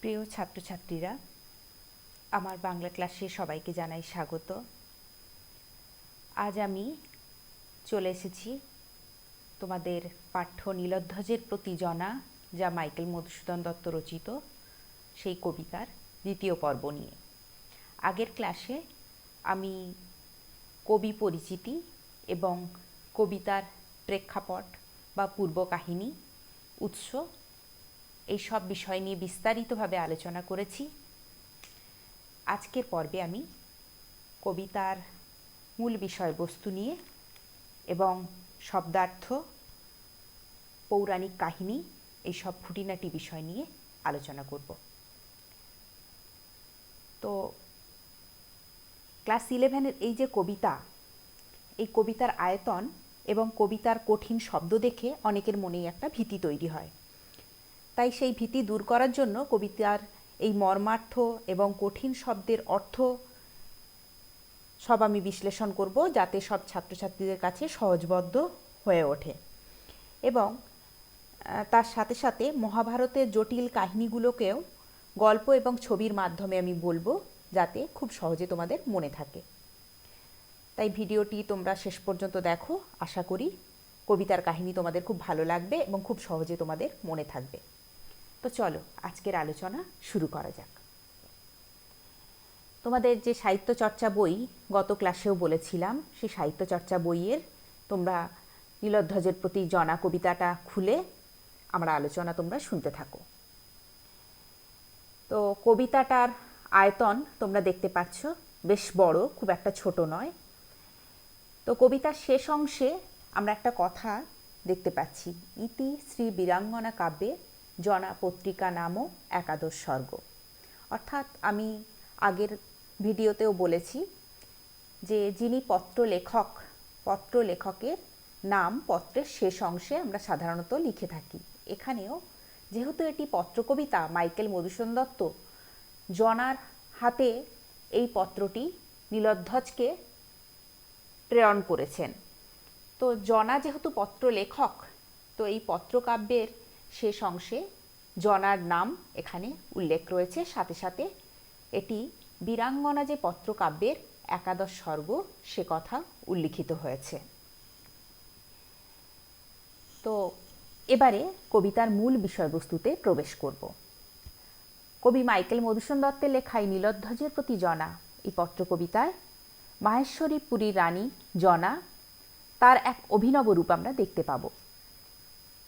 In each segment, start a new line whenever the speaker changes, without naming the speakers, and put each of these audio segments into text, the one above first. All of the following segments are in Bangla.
প্রিয় ছাত্রছাত্রীরা, আমার বাংলা ক্লাসে সবাইকে জানাই স্বাগত। আজ আমি চলে এসেছি তোমাদের পাঠ্য নীলধ্বজের প্রতি জনা যা মাইকেল মধুসূদন দত্ত রচিত, সেই কবিতার দ্বিতীয় পর্ব নিয়ে। আগের ক্লাসে আমি কবি পরিচিতি এবং কবিতার প্রেক্ষাপট বা পূর্ব কাহিনী উৎস এই সব বিষয় নিয়ে বিস্তারিতভাবে আলোচনা করেছি। আজকের পর্বে আমি কবিতার মূল বিষয়বস্তু নিয়ে এবং শব্দার্থ, পৌরাণিক কাহিনী এই সব খুঁটিনাটি বিষয় নিয়ে আলোচনা করব। তো ক্লাস ইলেভেনের এই যে কবিতা, এই কবিতার আয়তন এবং কবিতার কঠিন শব্দ দেখে অনেকের মনেই একটা ভীতি তৈরি হয়। তাই সেই ভীতি দূর করার জন্য কবিতার এই মর্মার্থ এবং কঠিন শব্দের অর্থ সব আমি বিশ্লেষণ করব যাতে সব ছাত্রছাত্রীদের কাছে সহজবদ্ধ হয়ে ওঠে। এবং তার সাথে সাথে মহাভারতের জটিল কাহিনীগুলোকেও গল্প এবং ছবির মাধ্যমে আমি বলব যাতে খুব সহজে তোমাদের মনে থাকে। তাই ভিডিওটি তোমরা শেষ পর্যন্ত দেখো। আশা করি কবিতার কাহিনী তোমাদের খুব ভালো লাগবে এবং খুব সহজে তোমাদের মনে থাকবে। তো চলো, আজকের আলোচনা শুরু করা যাক। তোমাদের যে সাহিত্য চর্চা বই গত ক্লাসেও বলেছিলাম, সেই সাহিত্য চর্চা বইয়ের তোমরা নীলধ্বজের প্রতি জনা কবিতাটা খুলে আমরা আলোচনা তোমরা শুনতে থাকো। তো কবিতাটার আয়তন তোমরা দেখতে পাচ্ছ, বেশ বড়, খুব একটা ছোট নয়। তো কবিতার শেষ অংশে আমরা একটা কথা দেখতে পাচ্ছি, ইতি শ্রী বীরাঙ্গনা কাব্যে জনা পত্রিকা নামও একাদশ স্বর্গ। অর্থাৎ আমি আগের ভিডিওতেও বলেছি যে যিনি পত্র লেখক, পত্র লেখকের নাম পত্রের শেষ অংশে আমরা সাধারণত লিখে থাকি। এখানেও যেহেতু এটি পত্রকবিতা, মাইকেল মধুসূদন দত্ত জনার হাতে এই পত্রটি নীলধ্বজকে প্রেরণ করেছেন। তো জনা যেহেতু পত্র লেখক, তো এই পত্রকাব্যের শেষ অংশে জনার নাম এখানে উল্লেখ রয়েছে। সাথে সাথে এটি বীরাঙ্গনা যে পত্রকাব্যের একাদশ স্বর্গ, সে কথা উল্লিখিত হয়েছে। তো এবারে কবিতার মূল বিষয়বস্তুতে প্রবেশ করব। কবি মাইকেল মধুসূদন দত্তের লেখায় নীলধ্বজের প্রতি জনা, এই পত্র কবিতায় মাহেশ্বরী পুরী রানী জনা, তার এক অভিনব রূপ আমরা দেখতে পাব।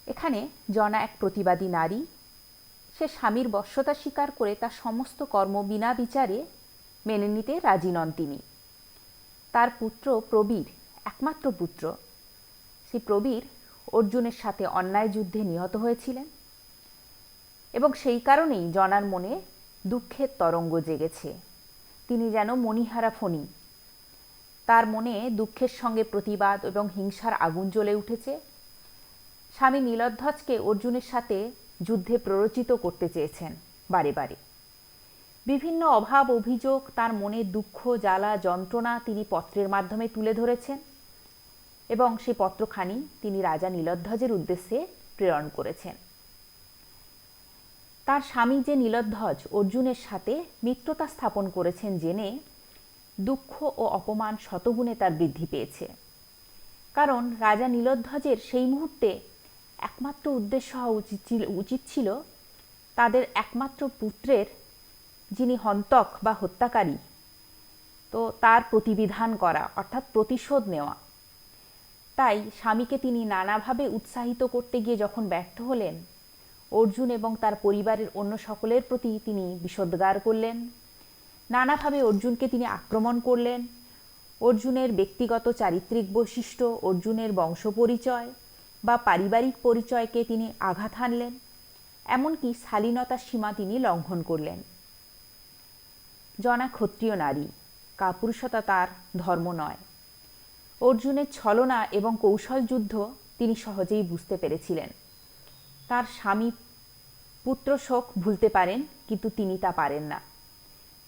এখানে জনা এক প্রতিবাদী নারী, সে স্বামীর বশ্যতা স্বীকার করে তার সমস্ত কর্ম বিনা বিচারে মেনে নিতে রাজি নন তিনি। তার পুত্র প্রবীর, একমাত্র পুত্র। সেই প্রবীর অর্জুনের সাথে অন্যায় যুদ্ধে নিহত হয়েছিলেন এবং সেই কারণেই জনার মনে দুঃখের তরঙ্গ জেগেছে। তিনি যেন মণিহারা ফণি। তার মনে দুঃখের সঙ্গে প্রতিবাদ এবং হিংসার আগুন জ্বলে উঠেছে। স্বামী নীলধ্বজকে অর্জুনের সাথে যুদ্ধে প্ররোচিত করতে চেয়েছেন বারে বারে। বিভিন্ন অভাব অভিযোগ, তার মনে দুঃখ, জ্বালা, যন্ত্রণা তিনি পত্রের মাধ্যমে তুলে ধরেছেন এবং সেই পত্রখানি তিনি রাজা নীলধ্বজের উদ্দেশ্যে প্রেরণ করেছেন। তার স্বামী যে নীলধ্বজ অর্জুনের সাথে মিত্রতা স্থাপন করেছেন জেনে দুঃখ ও অপমান শতগুণে তার বৃদ্ধি পেয়েছে। কারণ রাজা নীলধ্বজের সেই মুহূর্তে একমাত্র উদ্দেশ্য হওয়া উচিত ছিল উচিত ছিল তাদের একমাত্র পুত্রের যিনি হন্তক বা হত্যাকারী, তো তার প্রতিবিধান করা, অর্থাৎ প্রতিশোধ নেওয়া। তাই স্বামীকে তিনি নানাভাবে উৎসাহিত করতে গিয়ে যখন ব্যর্থ হলেন, অর্জুন এবং তার পরিবারের অন্য সকলের প্রতি তিনি বিষোদ্গার করলেন। নানাভাবে অর্জুনকে তিনি আক্রমণ করলেন। অর্জুনের ব্যক্তিগত চারিত্রিক বৈশিষ্ট্য, অর্জুনের বংশ পরিচয় বা পারিবারিক পরিচয়কে তিনি আঘাত হানলেন, এমনকি শালীনতার সীমা তিনি লঙ্ঘন করলেন। জনা ক্ষত্রিয় নারী, কাপুরুষতা তার ধর্ম নয়। অর্জুনের ছলনা এবং কৌশল যুদ্ধ তিনি সহজেই বুঝতে পেরেছিলেন। তার স্বামী পুত্র শোক ভুলতে পারেন, কিন্তু তিনি তা পারেন না।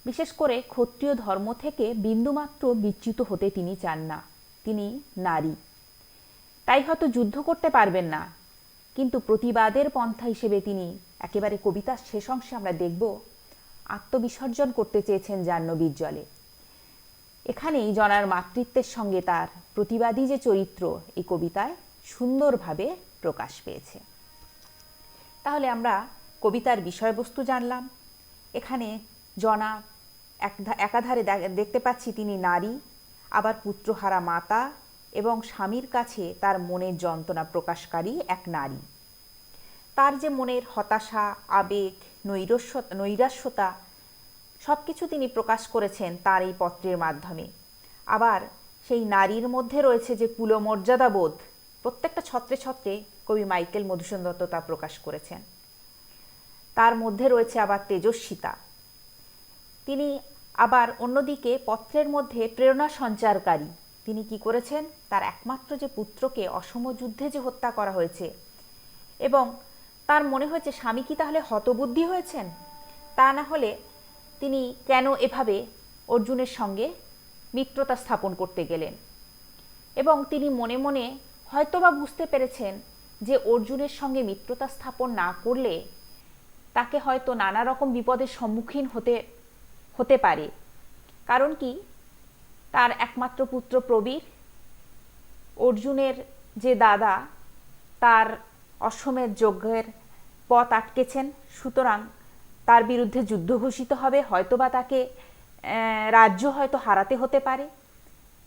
বিশেষ করে ক্ষত্রিয় ধর্ম থেকে বিন্দুমাত্র বিচ্যুত হতে তিনি চান না। তিনি নারী। তাই হয়তো যুদ্ধ করতে পারবেন না। কিন্তু প্রতিবাদের পন্থা হিসেবে তিনি একেবারে কবিতার শেষ অংশে আমরা দেখব, আত্মবিসর্জন করতে চেয়েছেন জাহ্নবীর জলে। এখানেই জনার মাতৃত্বের সঙ্গে তার প্রতিবাদী যে চরিত্র, এই কবিতায় সুন্দরভাবে প্রকাশ পেয়েছে। তাহলে আমরা কবিতার বিষয়বস্তু জানলাম। এখানে জনা এক- একাধারে দেখতে পাচ্ছি তিনি নারী, আবার পুত্রহারা মাতা এবং স্বামীর কাছে তার মনের যন্ত্রণা প্রকাশকারী এক নারী। তার যে মনের হতাশা, আবেগ, নৈরস্য নৈরাস্যতা সব কিছু তিনি প্রকাশ করেছেন তার এই পত্রের মাধ্যমে। আবার সেই নারীর মধ্যে রয়েছে যে কুলমর্যাদাবোধ, প্রত্যেকটা ছত্রে ছত্রে কবি মাইকেল মধুসূদন দত্ত তা প্রকাশ করেছেন। তার মধ্যে রয়েছে আবার তেজস্বিতা। তিনি আবার অন্যদিকে পত্রের মধ্যে প্রেরণা সঞ্চারকারী তিনি কি করেছেন? তার একমাত্র যে পুত্রকে অসম যুদ্ধে যে হত্যা করা হয়েছে। এবং তার মনে হয়েছে, স্বামী কি তাহলে হতবুদ্ধি হয়েছেন? তা না হলে তিনি কেন এভাবে অর্জুনের সঙ্গে মিত্রতা স্থাপন করতে গেলেন? এবং তিনি মনে মনে হয়তোবা বুঝতে পেরেছেন যে অর্জুনের সঙ্গে মিত্রতা স্থাপন না করলে তাকে হয়তো নানা রকম বিপদের সম্মুখীন হতে হতে পারে। কারণ কি? তার একমাত্র পুত্র প্রবীর। অর্জুনের যে দাদা, তার অশ্বমেধ যজ্ঞের পথ আটকেছেন। সুতরাং তার বিরুদ্ধে যুদ্ধ ঘোষিত হবে। হয়তোবা তাকে রাজ্য হয়তো হারাতে হতে পারে।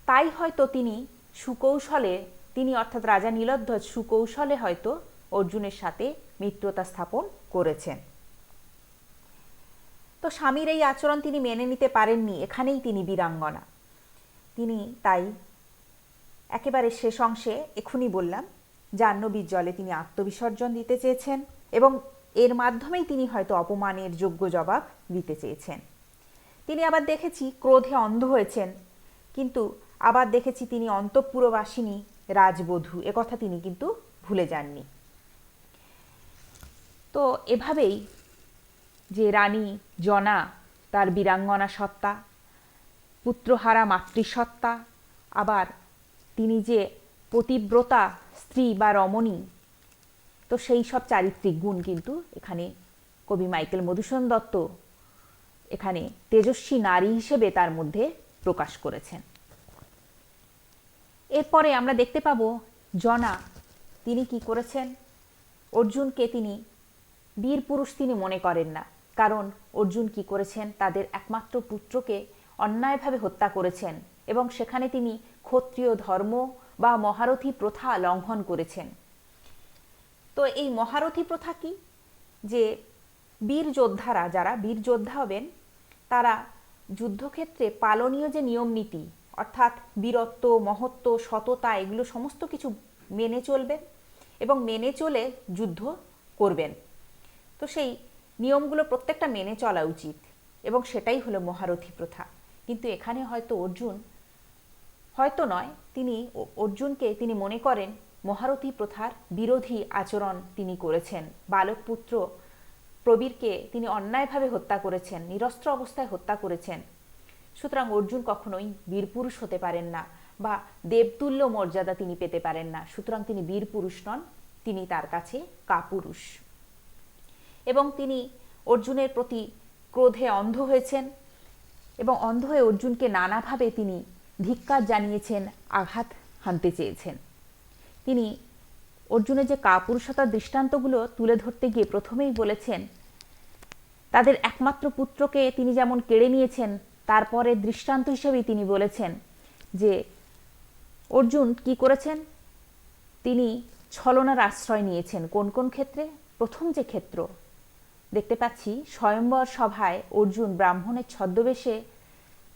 তাই হয়তো তিনি সুকৌশলে, তিনি অর্থাৎ রাজা নীলধ্বজ সুকৌশলে হয়তো অর্জুনের সাথে মিত্রতা স্থাপন করেছেন। তো স্বামীর এই আচরণ তিনি মেনে নিতে পারেননি। এখানেই তিনি বীরাঙ্গনা। তিনি তাই একেবারে শেষ অংশে এখুনি বললাম জাহ্নবীর জলে তিনি আত্মবিসর্জন দিতে চেয়েছেন এবং এর মাধ্যমেই তিনি হয়তো অপমানের যোগ্য জবাব দিতে চেয়েছেন। তিনি আবার দেখেছি ক্রোধে অন্ধ হয়েছেন, কিন্তু আবার দেখেছি তিনি অন্তঃপুরবাসিনী, রাজবধূ একথা তিনি কিন্তু ভুলে যাননি। তো এভাবেই যে রানী জনা তার বীরাঙ্গনা সত্তা পুত্রহারা মাতৃসত্তা আবার তিনি যে পতিব্রতা স্ত্রী বা রমণী, তো সেই সব চারিত্রিক গুণ কিন্তু এখানে কবি মাইকেল মধুসূদন দত্ত এখানে তেজস্বী নারী হিসেবে তার মধ্যে প্রকাশ করেছেন। এরপরে আমরা দেখতে পাব জনা, তিনি কি করেছেন? অর্জুনকে তিনি বীর পুরুষ তিনি মনে করেন না, কারণ অর্জুন কি করেছেন? তাদের একমাত্র পুত্রকে অন্যায়ভাবে হত্যা করেছেন এবং সেখানে তিনি ক্ষত্রিয় ধর্ম বা মহারথী প্রথা লঙ্ঘন করেছেন। তো এই মহারথী প্রথা কি? যে বীর যোদ্ধারা, যারা বীর যোদ্ধা হবেন, তারা যুদ্ধক্ষেত্রে পালনীয় যে নিয়ম নীতি, অর্থাৎ বীরত্ব, মহত্ব, সততা, এগুলো সমস্ত কিছু মেনে চলবেন এবং মেনে চলে যুদ্ধ করবেন। তো সেই নিয়মগুলো প্রত্যেকটা মেনে চলা উচিত এবং সেটাই হলো মহারথী প্রথা। কিন্তু এখানে হয়তো অর্জুন, হয়তো নয়, তিনি অর্জুনকে তিনি মনে করেন মহারথী প্রথার বিরোধী আচরণ তিনি করেছেন। বালক পুত্র প্রবীরকে তিনি অন্যায়ভাবে হত্যা করেছেন, নিরস্ত্র অবস্থায় হত্যা করেছেন। সুতরাং অর্জুন কখনোই বীরপুরুষ হতে পারেন না বা দেবতুল্য মর্যাদা তিনি পেতে পারেন না। সুতরাং তিনি বীরপুরুষ নন, তিনি তার কাছে কাপুরুষ। এবং তিনি অর্জুনের প্রতি ক্রোধে অন্ধ হয়েছেন এবং অন্ধ হয়ে অর্জুনকে নানাভাবে তিনি ধিক্কার জানিয়েছেন, আঘাত হানতে চেয়েছেন। তিনি অর্জুনের যে কাপুরুষতার দৃষ্টান্তগুলো তুলে ধরতে গিয়ে প্রথমেই বলেছেন, তাদের একমাত্র পুত্রকে তিনি যেমন কেড়ে নিয়েছেন তারপরে দৃষ্টান্ত হিসেবেই তিনি বলেছেন যে, অর্জুন কি করেছেন? তিনি ছলনার আশ্রয় নিয়েছেন। কোন কোন ক্ষেত্রে? প্রথম যে ক্ষেত্র দেখতে পাচ্ছি স্বয়ম্বর সভায় অর্জুন ব্রাহ্মণের ছদ্মবেশে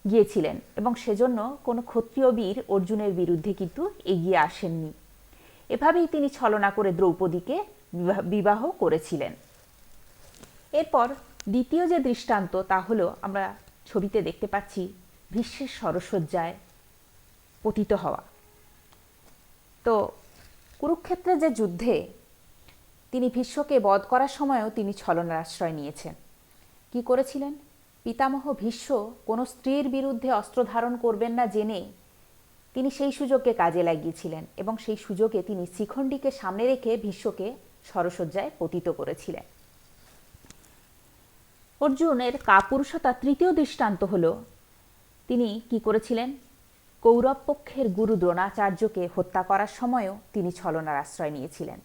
গিয়েছিলেন এবং সেজন্য কোনো ক্ষত্রিয় বীর অর্জুনের বিরুদ্ধে কিন্তু এগিয়ে আসেননি। এভাবেই তিনি ছলনা করে দ্রৌপদীকে বিবাহ- করেছিলেন। এরপর দ্বিতীয় যে দৃষ্টান্ত তা হলো আমরা ছবিতে দেখতে পাচ্ছি ভীষ্মের সরসজ্জায় পতিত হওয়া। তো কুরুক্ষেত্রে যে যুদ্ধে তিনি ভীষ্মকে বধ করার সময়ও তিনি ছলনার আশ্রয় নিয়েছেন। কি করেছিলেন? পিতামহ ভীষ্ম কোনো স্ত্রীর বিরুদ্ধে অস্ত্র ধারণ করবেন না জেনে তিনি সেই সুযোগকে কাজে লাগিয়েছিলেন এবং সেই সুযোগে তিনি শিখণ্ডীকে সামনে রেখে ভীষ্মকে সরসজ্জায় পতিত করেছিলেন। অর্জুনের কাপুরুষতা তৃতীয় দৃষ্টান্ত হল, তিনি কি করেছিলেন? কৌরব পক্ষের গুরু দ্রোণাচার্যকে হত্যা করার সময়ও তিনি ছলনার আশ্রয় নিয়েছিলেন।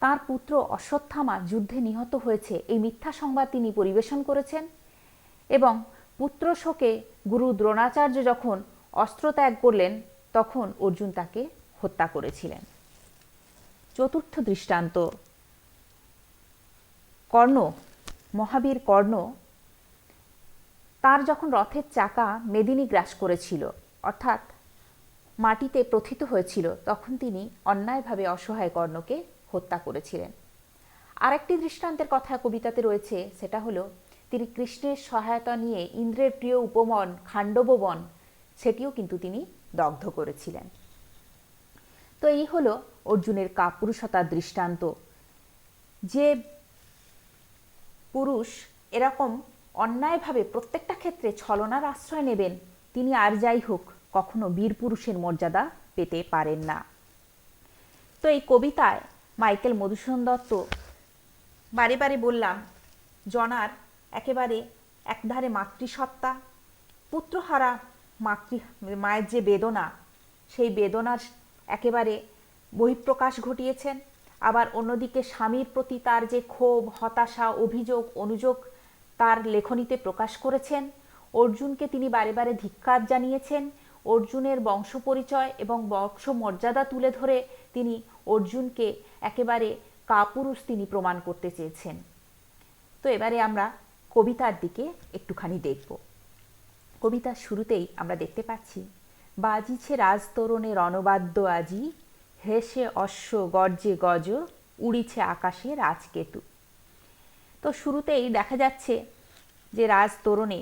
তার পুত্র অশ্বত্থামা যুদ্ধে নিহত হয়েছে। এই মিথ্যা সংবাদ তিনি পরিবেশন করেছেন এবং পুত্র শোকে গুরু দ্রোণাচার্য যখন অস্ত্র ত্যাগ করলেন, তখন অর্জুন তাকে হত্যা করেছিলেন। চতুর্থ দৃষ্টান্ত। কর্ণ, মহাবীর কর্ণ, তার যখন রথের চাকা মেদিনী গ্রাস করেছিল, অর্থাৎ মাটিতে প্রথিত হয়েছিল, তখন তিনি অন্যায়ভাবে অসহায় কর্ণকে হত্যা করেছিলেন। আরেকটি দৃষ্টান্তের কথা কবিতাতে রয়েছে, সেটা হলো, তিনি কৃষ্ণের সহায়তা নিয়ে ইন্দ্রের প্রিয় উপমন খাণ্ডববন সেটিও কিন্তু তিনি দগ্ধ করেছিলেন। তো এই হলো অর্জুনের কাপুরুষতার দৃষ্টান্ত। যে পুরুষ এরকম অন্যায়ভাবে প্রত্যেকটা ক্ষেত্রে ছলনার আশ্রয় নেবেন, তিনি আর যাই হোক, কখনো বীর পুরুষের মর্যাদা পেতে পারেন না। তো এই কবিতায় মাইকেল মধুসূদন দত্ত। বারে বারে বললাম, জনার একেবারে একধারে মাতৃসত্তা, পুত্রহারা মাতৃ, মায়ের যে বেদনা, সেই বেদনার একেবারে বহিঃপ্রকাশ ঘটিয়েছেন। আবার অন্যদিকে স্বামীর প্রতি তার যে ক্ষোভ, হতাশা, অভিযোগ, অনুযোগ, তার লেখনীতে প্রকাশ করেছেন। অর্জুনকে তিনি বারে বারে ধিক্কার জানিয়েছেন। অর্জুনের বংশ পরিচয় এবং বংশ মর্যাদা তুলে ধরে তিনি অর্জুনকে একেবারে কাপুরুষ তিনি প্রমাণ করতে চেয়েছেন। তো এবারে আমরা কবিতার দিকে একটুখানি দেখব। কবিতার শুরুতেই আমরা দেখতে পাচ্ছি, বাজিছে রাজতরণের রণবাদ্য আজি, হেসে অশ্ব গর্জে গজ, উড়িছে আকাশে রাজকেতু। তো শুরুতেই দেখা যাচ্ছে যে রাজতরণে,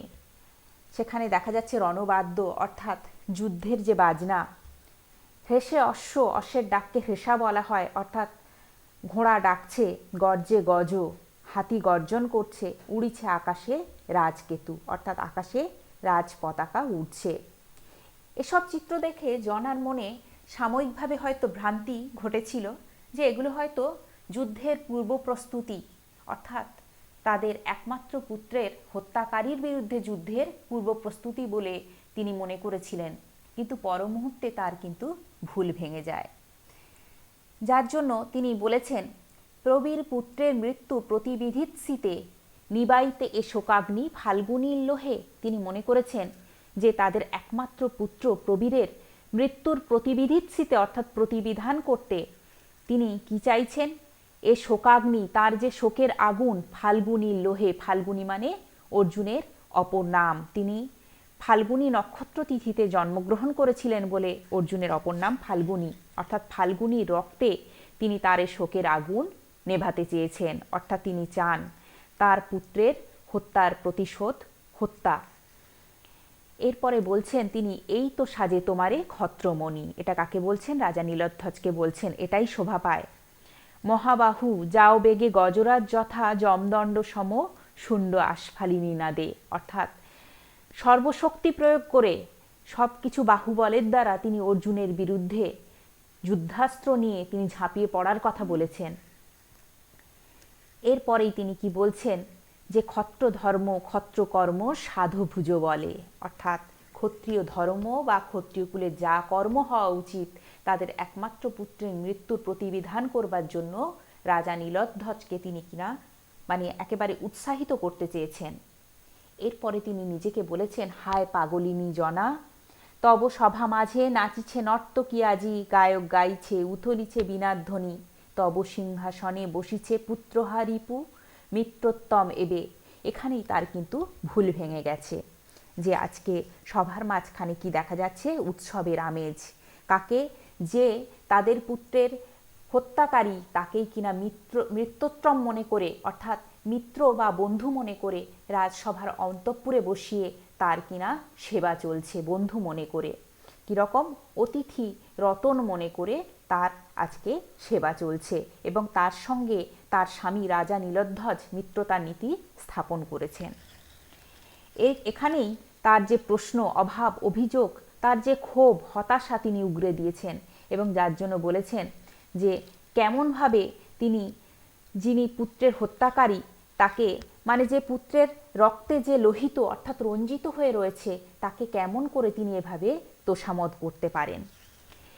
সেখানে দেখা যাচ্ছে রণবাদ্য, অর্থাৎ যুদ্ধের যে বাজনা হেসে অশ্ব, অশ্বের ডাককে হেসা বলা হয়। অর্থাৎ ঘোড়া ডাকছে, গর্জে গজ, হাতি গর্জন করছে, উড়িছে আকাশে রাজকেতু, অর্থাৎ আকাশে রাজ পতাকা উঠছে এসব চিত্র দেখে জনার মনে সাময়িকভাবে হয়তো ভ্রান্তি ঘটেছিল যে এগুলো হয়তো যুদ্ধের পূর্ব প্রস্তুতি, অর্থাৎ তাদের একমাত্র পুত্রের হত্যাকারীর বিরুদ্ধে যুদ্ধের পূর্ব প্রস্তুতি বলে তিনি মনে করেছিলেন। কিন্তু পর মুহূর্তে তার কিন্তু ভুল ভেঙে যায়। যার জন্য তিনি বলেছেন, প্রবীর পুত্রের মৃত্যু প্রতিবিধিৎসিতে নিবাইতে এ শোকাগ্নি ফাল্গুনীর লোহে। তিনি মনে করেছেন যে তাদের একমাত্র পুত্র প্রবীরের মৃত্যুর প্রতিবিধিৎসিতে অর্থাৎ প্রতিবিধান করতে তিনি কি চাইছেন? এ শোকাগ্নি তার যে শোকের আগুন ফাল্গুনী লোহে, ফাল্গুনী মানে অর্জুনের অপর নাম। তিনি ফাল্গুনী নক্ষত্র তিথিতে জন্মগ্রহণ করেছিলেন বলে অর্জুনের অপর নাম ফাল্গুনী। অর্থাৎ ফাল্গুনী রক্তে তিনি তার শোকের আগুন নেভাতে চেয়েছেন, অর্থাৎ তিনি চান তার পুত্রের হত্যার প্রতিশোধ, হত্যা। এরপরে বলছেন, তিনি এই তো সাজে তোমারে ক্ষত্রমণি। এটা কাকে বলছেন? রাজা নীলধ্বজকে বলছেন, এটাই শোভা পায়। মহাবাহু, যাও বেগে গজরাজ যথা জমদণ্ড সম, শুণ্ড আশফালিনী নাদে। অর্থাৎ সর্বশক্তি প্রয়োগ করে সব কিছু বাহুবলের দ্বারা তিনি অর্জুনের বিরুদ্ধে যুদ্ধাস্ত্র নিয়ে তিনি ঝাঁপিয়ে পড়ার কথা বলেছেন। এরপরেই তিনি কি বলছেন? যে ক্ষত্র ধর্ম ক্ষত্র কর্ম সাধুভুজ বলে। অর্থাৎ ক্ষত্রিয় ধর্ম বা ক্ষত্রিয়কুলে যা কর্ম হওয়া উচিত, তাদের একমাত্র পুত্রের মৃত্যুর প্রতিবিধান করবার জন্য রাজা নীলধ্বজকে তিনি কিনা মানে একেবারে উৎসাহিত করতে চেয়েছেন। এরপরে তিনি নিজেকে বলেছেন, হায় পাগলিনী জনা, তব সভা মাঝে নাচিছে নর্তকী আজি, গায়ক গাইছে উথলিছে বিনাধ্বনি তব সিংহাসনে বসিছে পুত্রহা রিপু মিত্রোত্তম এবে। এখানেই তার কিন্তু ভুল ভেঙে গেছে, যে আজকে সভার মাঝখানে কি দেখা যাচ্ছে? উৎসবের আমেজ। কাকে? যে তাদের পুত্রের হত্যাকারী তাকেই কিনা মিত্র মৃত্যুত্রম মনে করে, অর্থাৎ মিত্র বা বন্ধু মনে করে রাজসভার অন্তঃপুরে বসিয়ে তার কিনা সেবা চলছে বন্ধু মনে করে। কীরকম অতিথি রতন মনে করে তার আজকে সেবা চলছে এবং তার সঙ্গে তার স্বামী রাজা নীলধ্বজ মিত্রতার নীতি স্থাপন করেছেন। এখানেই তার যে প্রশ্ন, অভাব, অভিযোগ, তার যে ক্ষোভ, হতাশা তিনি উগরে দিয়েছেন এবং যার জন্য বলেছেন যে কেমনভাবে তিনি, যিনি পুত্রের হত্যাকারী তাকে মানে যে পুত্রের রক্তে যে লোহিত অর্থাৎ রঞ্জিত হয়ে রয়েছে, তাকে কেমন করে তিনি এভাবে তোষামত করতে পারেন?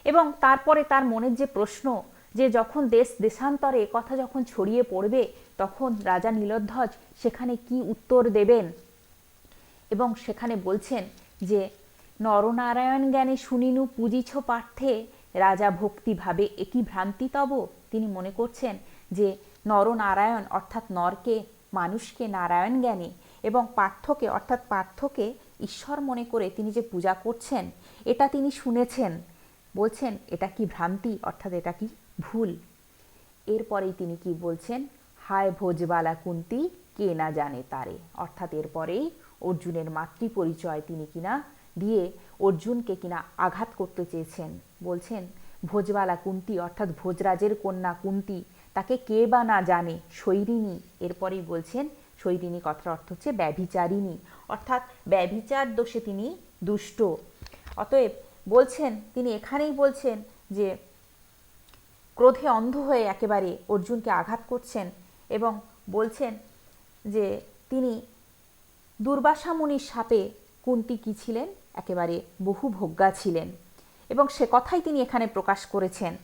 এবং তারপরে তার মনের যে প্রশ্ন, যে যখন দেশ দেশান্তরে কথা যখন ছড়িয়ে পড়বে, তখন রাজা নীলধ্বজ সেখানে কি উত্তর দেবেন? এবং সেখানে বলছেন যে, নরনারায়ণ জ্ঞানে শুনিনু পুজিছ পার্থে, রাজা ভক্তিভাবে একই ভ্রান্তি তব? তিনি মনে করছেন যে নরনারায়ণ অর্থাৎ নরকে, মানুষকে নারায়ণ জ্ঞানে এবং পার্থকে অর্থাৎ পার্থকে ঈশ্বর মনে করে তিনি যে পূজা করছেন, এটা তিনি শুনেছেন। বলছেন, এটা কি ভ্রান্তি? অর্থাৎ এটা কি ভুল? এরপরেই তিনি কি বলছেন, হায় ভোজবালা কুন্তি, কে না জানে তারে? অর্থাৎ এরপরেই অর্জুনের মাতৃ পরিচয় তিনি কিনা দিয়ে অর্জুনকে কিনা আঘাত করতে চেয়েছেন। বলছেন, ভোজবালা কুন্তি, অর্থাৎ ভোজরাজের কন্যা কুন্তি তাকে কে বা না জানে? শৈরিনী এরপরেই বলছেন শৈরিনী কথার অর্থ হচ্ছে ব্যভিচারিণী। অর্থাৎ ব্যভিচার দোষে তিনি দুষ্ট। অতএব বলছেন, তিনি এখানেই বলছেন যে ক্রোধে অন্ধ হয়ে একেবারে অর্জুনকে আঘাত করছেন এবং বলছেন যে তিনি দুর্বাসা মুনির সাপে কুন্তি কি ছিলেন? একেবারে বহু ভোগ্যা ছিলেন। এবং সে কথাই তিনি এখানে প্রকাশ করেছেন।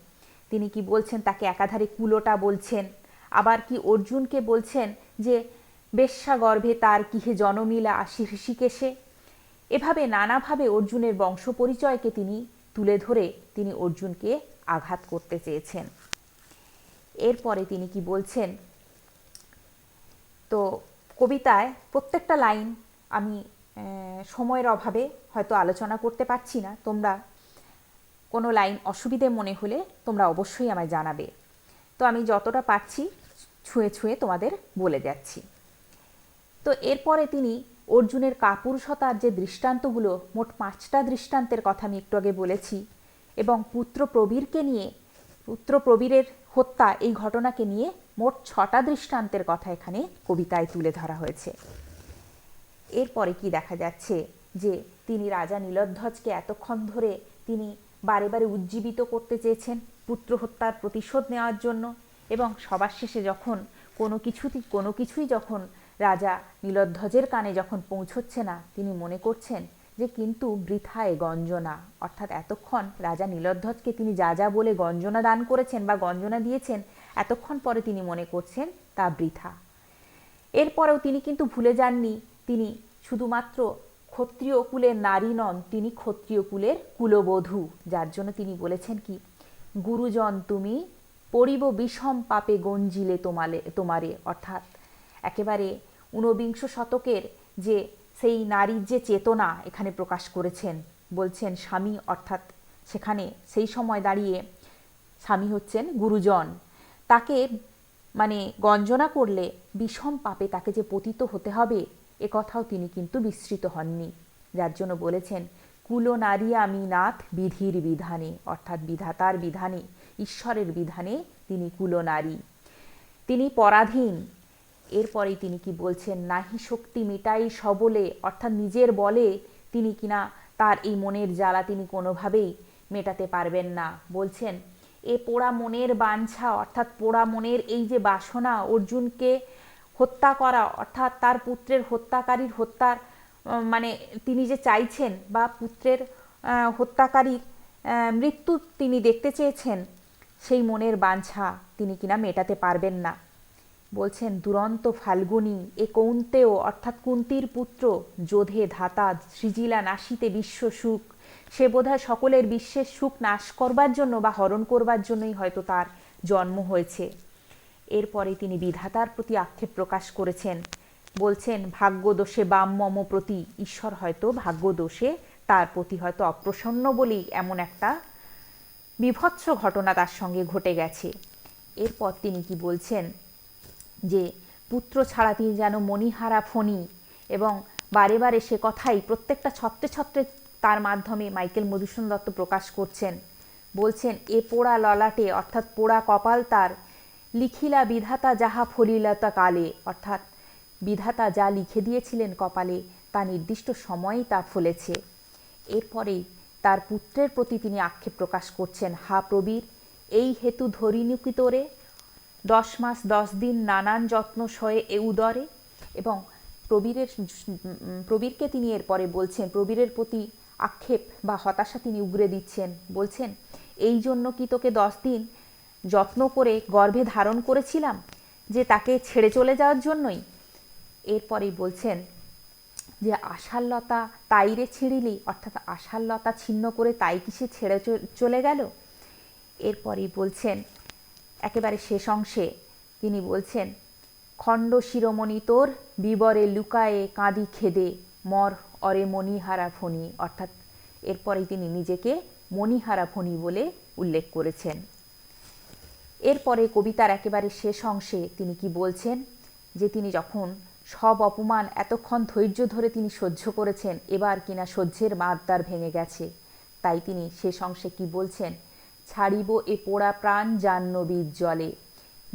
তিনি কি বলছেন, তাকে একাধারে কুলোটা বলছেন। আবার কি অর্জুনকে বলছেন যে বেশ্যা গর্ভে তার কিহে জনমিলা আসি ঋষিকেশে এভাবে নানাভাবে অর্জুনের বংশ পরিচয়কে তিনি তুলে ধরে তিনি অর্জুনকে আঘাত করতে চেয়েছেন। এরপরে তিনি কি বলছেন, তো কবিতায় প্রত্যেকটা লাইন আমি সময়ের অভাবে হয়তো আলোচনা করতে পারছি না, তোমরা কোনো লাইন অসুবিধে মনে হলে তোমরা অবশ্যই আমায় জানাবে। তো আমি যতটা পারছি ছুঁয়ে ছুঁয়ে তোমাদের বলে যাচ্ছি। তো এরপরে তিনি অর্জুনের কাপুরুষতার যে দৃষ্টান্তগুলো, মোট পাঁচটা দৃষ্টান্তের কথা আমি একটু আগে বলেছি এবং পুত্র প্রবীরকে নিয়ে, পুত্র প্রবীরের হত্যা এই ঘটনাকে নিয়ে মোট ছটা দৃষ্টান্তের কথা এখানে কবিতায় তুলে ধরা হয়েছে। এরপরে কি দেখা যাচ্ছে যে তিনি রাজা নীলধ্বজকে এতক্ষণ ধরে তিনি বারে বারে উজ্জীবিত করতে চেয়েছেন পুত্র হত্যার প্রতিশোধ নেওয়ার জন্য এবং সবার শেষে যখন কোনো কিছুই কোনো কিছুই যখন রাজা নীলধ্বজের কানে যখন পৌঁছচ্ছে না, তিনি মনে করছেন যে কিন্তু বৃথায় গঞ্জনা। অর্থাৎ এতক্ষণ রাজা নীলধ্বজকে তিনি যা যা বলে গঞ্জনা দান করেছেন বা গঞ্জনা দিয়েছেন, এতক্ষণ পরে তিনি মনে করছেন তা বৃথা। এরপরেও তিনি কিন্তু ভুলে যাননি। তিনি শুধুমাত্র ক্ষত্রিয় কুলের নারী নন, তিনি ক্ষত্রিয় কুলের কুলবধূ, যার জন্য তিনি বলেছেন কি, গুরুজন, তুমি পরিব বিষম পাপে গঞ্জিলে তোমালে, তোমারে। অর্থাৎ একেবারে ঊনবিংশ শতকের যে সেই নারীর যে চেতনা এখানে প্রকাশ করেছেন, বলছেন স্বামী, অর্থাৎ সেখানে সেই সময় দাঁড়িয়ে স্বামী হচ্ছেন গুরুজন। তাকে মানে গঞ্জনা করলে বিষম পাপে তাকে যে পতিত হতে হবে কথাও তিনি কিন্তু বিস্মৃত হননি। যার জন্য বলেছেন, কুলো নারী আমি নাথ বিধির বিধানে, অর্থাৎ বিধাতার বিধানে, ঈশ্বরের বিধানে তিনি কুলো নারী। তিনি পরাধীন। এরপরেই তিনি কি বলছেন, নাহি শক্তি মিটাই সবলে, অর্থাৎ নিজের বলে তিনি কিনা তার এই মনের জ্বালা তিনি কোনোভাবেই মেটাতে পারবেন না। বলছেন, এ পোড়া মনের বাঞ্ছা, অর্থাৎ পোড়া মনের এই যে বাসনা অর্জুনকে হত্যা করা, অর্থাৎ তার পুত্রের হত্যাকারীর হত্যার মানে তিনি যে চাইছেন বা পুত্রের হত্যাকারীর মৃত্যু তিনি দেখতে চেয়েছেন, সেই মনের বাঞ্ছা তিনি কিনা মেটাতে পারবেন না। বলছেন, দুরন্ত ফাল্গুনী, এ কৌন্তেও, অর্থাৎ কুন্তির পুত্র, যোধে ধাতা, সৃজিলা নাশিতে বিশ্ব সুখ। সে বোধহয় সকলের বিশ্বের সুখ নাশ করবার জন্য বা হরণ করবার জন্যই হয়তো তার জন্ম হয়েছে। এরপরে তিনি বিধাতার প্রতি আক্ষেপ প্রকাশ করেছেন। বলছেন ভাগ্য দোষে বাম মম প্রতি ঈশ্বর হয়তো ভাগ্য দোষে তার প্রতি হয়তো অপ্রসন্ন বলেই এমন একটা বিভৎস ঘটনা তার সঙ্গে ঘটে গেছে। এরপর তিনি কি বলছেন? যে, পুত্র ছাড়া তিনি যেন মণিহারা ফণি এবং বারে বারে সে কথাই প্রত্যেকটা ছত্রে ছত্রে তার মাধ্যমে মাইকেল মধুসূদন দত্ত প্রকাশ করছেন। বলছেন, এ পোড়া ললাটে, অর্থাৎ পোড়া কপাল তার লিখিলা বিধাতা যাহা ফলিলতা কালে। অর্থাৎ বিধাতা যা লিখে দিয়েছিলেন কপালে, তা নির্দিষ্ট সময়েই তা ফলেছে। এরপরেই তার পুত্রের প্রতি তিনি আক্ষেপ প্রকাশ করছেন, হা প্রবীর, এই হেতু ধরিনুকি তোরে? দশ মাস দশ দিন নানান যত্ন সয়ে এ উদরে? এবং প্রবীরের প্রবীরকে তিনি এরপরে বলছেন, প্রবীরের প্রতি আক্ষেপ বা হতাশা তিনি উগরে দিচ্ছেন। বলছেন, এই জন্য কি তোকে দশ দিন যত্ন করে গর্ভে ধারণ করেছিলাম যে তাকে ছেড়ে চলে যাওয়ার জন্যই। এরপরেই বলছেন যে আশারলতা তাইরে ছিঁড়িলি, অর্থাৎ আশারলতা ছিন্ন করে তাই কি সে ছেড়ে চলে গেল? এরপরেই বলছেন, একেবারে শেষ অংশে তিনি বলছেন, খণ্ড শিরোমণি তোর বিবরে লুকায়ে কাঁদি খেদে, মর অরে মণিহারা ফণি। অর্থাৎ এরপরেই তিনি নিজেকে মণিহারা ফণি বলে উল্লেখ করেছেন। এরপরে কবিতার একেবারে শেষ অংশে তিনি কি বলছেন? যে তিনি যখন সব অপমান এতক্ষণ ধৈর্য ধরে তিনি সহ্য করেছেন, এবার কিনা সহ্যের মাদ্দার ভেঙে গেছে। তাই তিনি শেষ অংশে কি বলছেন? ছাড়িব এ পোড়া প্রাণ জাহ্নবীর জলে।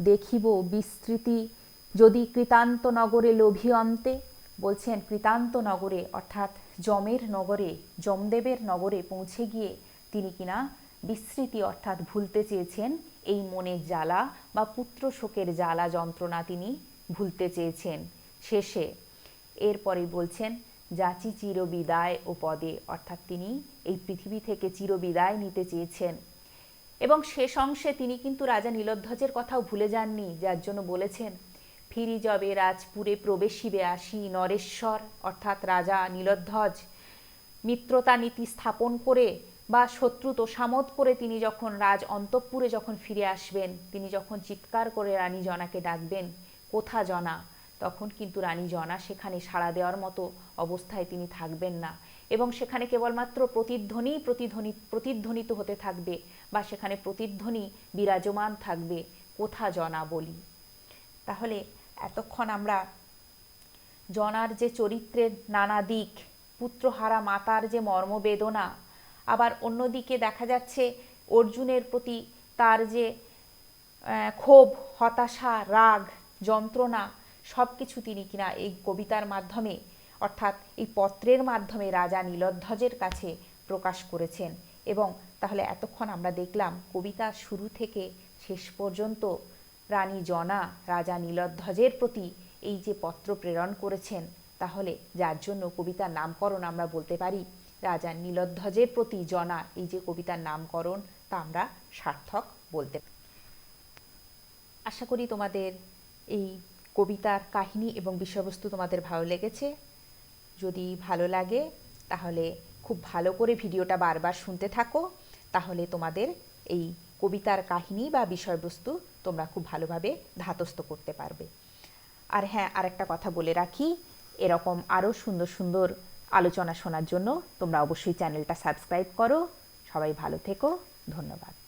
দেখিব বিস্তৃতি যদি কৃতান্ত নগরে লোভী অন্তে। বলছেন কৃতান্ত নগরে, অর্থাৎ যমের নগরে, যমদেবের নগরে পৌঁছে গিয়ে তিনি কিনা বিস্মৃতি অর্থাৎ ভুলতে চেয়েছেন এই মনের জ্বালা বা পুত্র শোকের জ্বালা যন্ত্রণা তিনি ভুলতে চেয়েছেন। শেষে এরপরে বলছেন, যাচি চিরবিদায় ও পদে। অর্থাৎ তিনি এই পৃথিবী থেকে চিরবিদায় নিতে চেয়েছেন। এবং শেষ অংশে তিনি কিন্তু রাজা নীলধ্বজের কথাও ভুলে যাননি, যার জন্য বলেছেন, ফিরি যবে রাজপুরে প্রবেশিবে আসি নরেশ্বর। অর্থাৎ রাজা নীলধ্বজ মিত্রতা নীতি স্থাপন করে বা শত্রু তোষামত করে তিনি যখন রাজ অন্তঃপুরে যখন ফিরে আসবেন, তিনি যখন চিৎকার করে রানী জনাকে ডাকবেন, কোথা জনা? তখন কিন্তু রানী জনা সেখানে সাড়া দেওয়ার মতো অবস্থায় তিনি থাকবেন না। এবং সেখানে কেবলমাত্র প্রতিধ্বনি প্রতিধ্বনি, প্রতিধ্বনিত হতে থাকবে বা সেখানে প্রতিধ্বনি বিরাজমান থাকবে, কোথা জনা? বলি। তাহলে এতক্ষণ আমরা জনার যে চরিত্রের নানা দিক, পুত্রহারা মাতার যে মর্মবেদনা আবার অন্যদিকে দেখা যাচ্ছে অর্জুনের প্রতি তার যে ক্ষোভ, হতাশা, রাগ, যন্ত্রণা সব কিছু তিনি কিনা এই কবিতার মাধ্যমে, অর্থাৎ এই পত্রের মাধ্যমে রাজা নীলধ্বজের কাছে প্রকাশ করেছেন। এবং তাহলে এতক্ষণ আমরা দেখলাম কবিতা শুরু থেকে শেষ পর্যন্ত রানী জনা, রাজা নীলধ্বজের প্রতি এই যে পত্র প্রেরণ করেছেন, তাহলে যার জন্য কবিতার নামকরণ আমরা বলতে পারি রাজা নীলধ্বজের প্রতি জনা এই যে কবিতার নামকরণ, তা আমরা সার্থক বলতে আশা করি তোমাদের এই কবিতার কাহিনী এবং বিষয়বস্তু তোমাদের ভালো লেগেছে। যদি ভালো লাগে, তাহলে খুব ভালো করে ভিডিওটা বারবার শুনতে থাকো। তাহলে তোমাদের এই কবিতার কাহিনী বা বিষয়বস্তু তোমরা খুব ভালোভাবে ধাতস্থ করতে পারবে। আর হ্যাঁ আরেকটা কথা বলে রাখি, এরকম আরও সুন্দর সুন্দর আলোচনা শোনার জন্য তোমরা অবশ্যই চ্যানেলটা সাবস্ক্রাইব করো। সবাই ভালো থেকো। ধন্যবাদ।